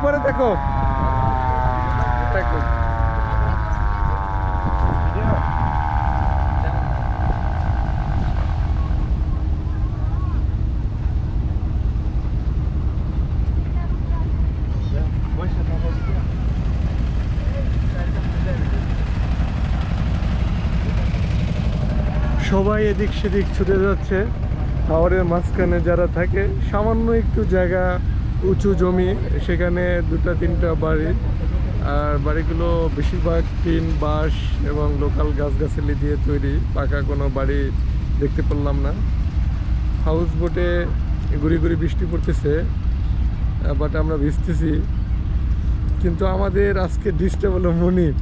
উপরে দেখো। দেখো সবাই এদিক সেদিক ছুটে যাচ্ছে। টাওয়ারের মাঝখানে যারা থাকে, সামান্য একটু জায়গা উঁচু জমি, সেখানে দুটা, তিনটা বাড়ি। আর বাড়িগুলো বেশিরভাগ টিন, বাঁশ এবং লোকাল গাছগাছালি দিয়ে তৈরি। পাকা কোনো বাড়ি দেখতে পেলাম না। হাউস বোটে ঘুরি ঘুরি বৃষ্টি পড়তেছে বাট আমরা ভিজতেছি। কিন্তু আমাদের আজকে ডিস্টার্ব হলো মনির।